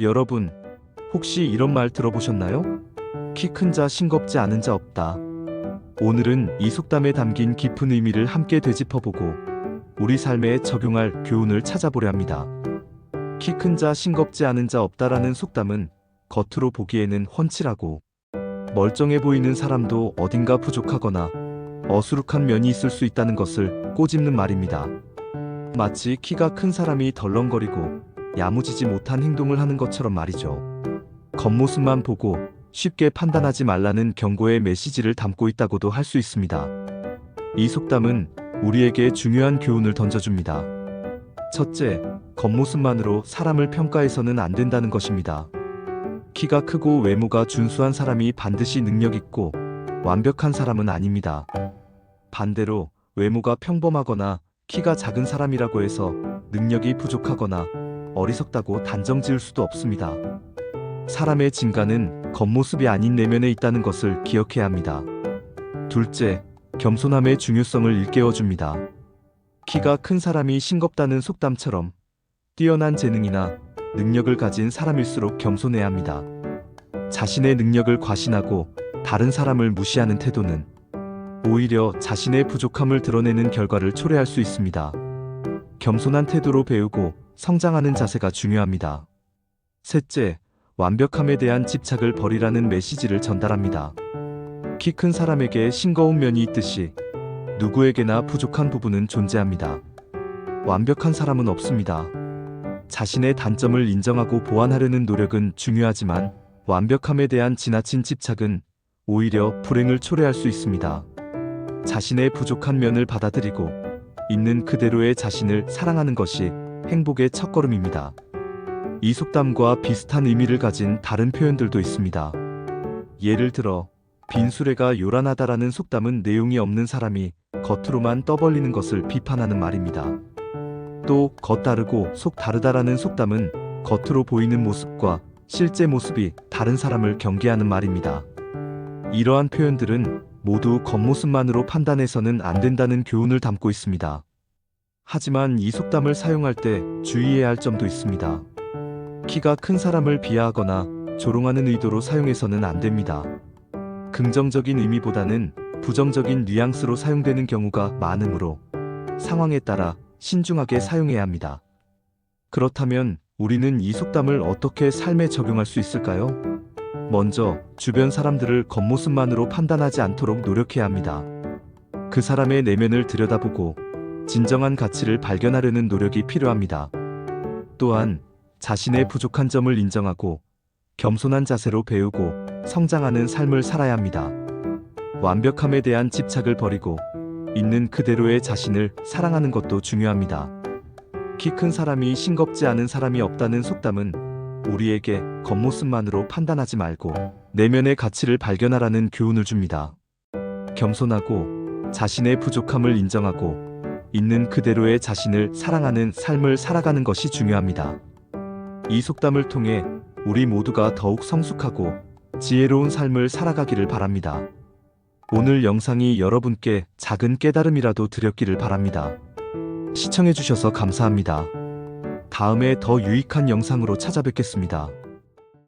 여러분, 혹시 이런 말 들어보셨나요? 키 큰 자 싱겁지 않은 자 없다. 오늘은 이 속담에 담긴 깊은 의미를 함께 되짚어보고 우리 삶에 적용할 교훈을 찾아보려 합니다. 키 큰 자 싱겁지 않은 자 없다라는 속담은 겉으로 보기에는 훤칠하고 멀쩡해 보이는 사람도 어딘가 부족하거나 어수룩한 면이 있을 수 있다는 것을 꼬집는 말입니다. 마치 키가 큰 사람이 덜렁거리고 야무지지 못한 행동을 하는 것처럼 말이죠. 겉모습만 보고 쉽게 판단하지 말라는 경고의 메시지를 담고 있다고도 할 수 있습니다. 이 속담은 우리에게 중요한 교훈을 던져줍니다. 첫째, 겉모습만으로 사람을 평가해서는 안 된다는 것입니다. 키가 크고 외모가 준수한 사람이 반드시 능력 있고 완벽한 사람은 아닙니다. 반대로 외모가 평범하거나 키가 작은 사람이라고 해서 능력이 부족하거나 어리석다고 단정 지을 수도 없습니다. 사람의 진가는 겉모습이 아닌 내면에 있다는 것을 기억해야 합니다. 둘째, 겸손함의 중요성을 일깨워 줍니다. 키가 큰 사람이 싱겁다는 속담처럼 뛰어난 재능이나 능력을 가진 사람일수록 겸손해야 합니다. 자신의 능력을 과신하고 다른 사람을 무시하는 태도는 오히려 자신의 부족함을 드러내는 결과를 초래할 수 있습니다. 겸손한 태도로 배우고 성장하는 자세가 중요합니다. 셋째, 완벽함에 대한 집착을 버리라는 메시지를 전달합니다. 키 큰 사람에게 싱거운 면이 있듯이 누구에게나 부족한 부분은 존재합니다. 완벽한 사람은 없습니다. 자신의 단점을 인정하고 보완하려는 노력은 중요하지만 완벽함에 대한 지나친 집착은 오히려 불행을 초래할 수 있습니다. 자신의 부족한 면을 받아들이고 있는 그대로의 자신을 사랑하는 것이 행복의 첫걸음입니다. 이 속담과 비슷한 의미를 가진 다른 표현들도 있습니다. 예를 들어 빈수레가 요란하다라는 속담은 내용이 없는 사람이 겉으로만 떠벌리는 것을 비판하는 말입니다. 또 겉다르고 속 다르다라는 속담은 겉으로 보이는 모습과 실제 모습이 다른 사람을 경계하는 말입니다. 이러한 표현들은 모두 겉모습만으로 판단해서는 안 된다는 교훈을 담고 있습니다. 하지만 이 속담을 사용할 때 주의해야 할 점도 있습니다. 키가 큰 사람을 비하하거나 조롱하는 의도로 사용해서는 안 됩니다. 긍정적인 의미보다는 부정적인 뉘앙스로 사용되는 경우가 많으므로 상황에 따라 신중하게 사용해야 합니다. 그렇다면 우리는 이 속담을 어떻게 삶에 적용할 수 있을까요? 먼저 주변 사람들을 겉모습만으로 판단하지 않도록 노력해야 합니다. 그 사람의 내면을 들여다보고 진정한 가치를 발견하려는 노력이 필요합니다. 또한 자신의 부족한 점을 인정하고 겸손한 자세로 배우고 성장하는 삶을 살아야 합니다. 완벽함에 대한 집착을 버리고 있는 그대로의 자신을 사랑하는 것도 중요합니다. 키 큰 사람이 싱겁지 않은 사람이 없다는 속담은 우리에게 겉모습만으로 판단하지 말고 내면의 가치를 발견하라는 교훈을 줍니다. 겸손하고 자신의 부족함을 인정하고 있는 그대로의 자신을 사랑하는 삶을 살아가는 것이 중요합니다. 이 속담을 통해 우리 모두가 더욱 성숙하고 지혜로운 삶을 살아가기를 바랍니다. 오늘 영상이 여러분께 작은 깨달음이라도 드렸기를 바랍니다. 시청해주셔서 감사합니다. 다음에 더 유익한 영상으로 찾아뵙겠습니다.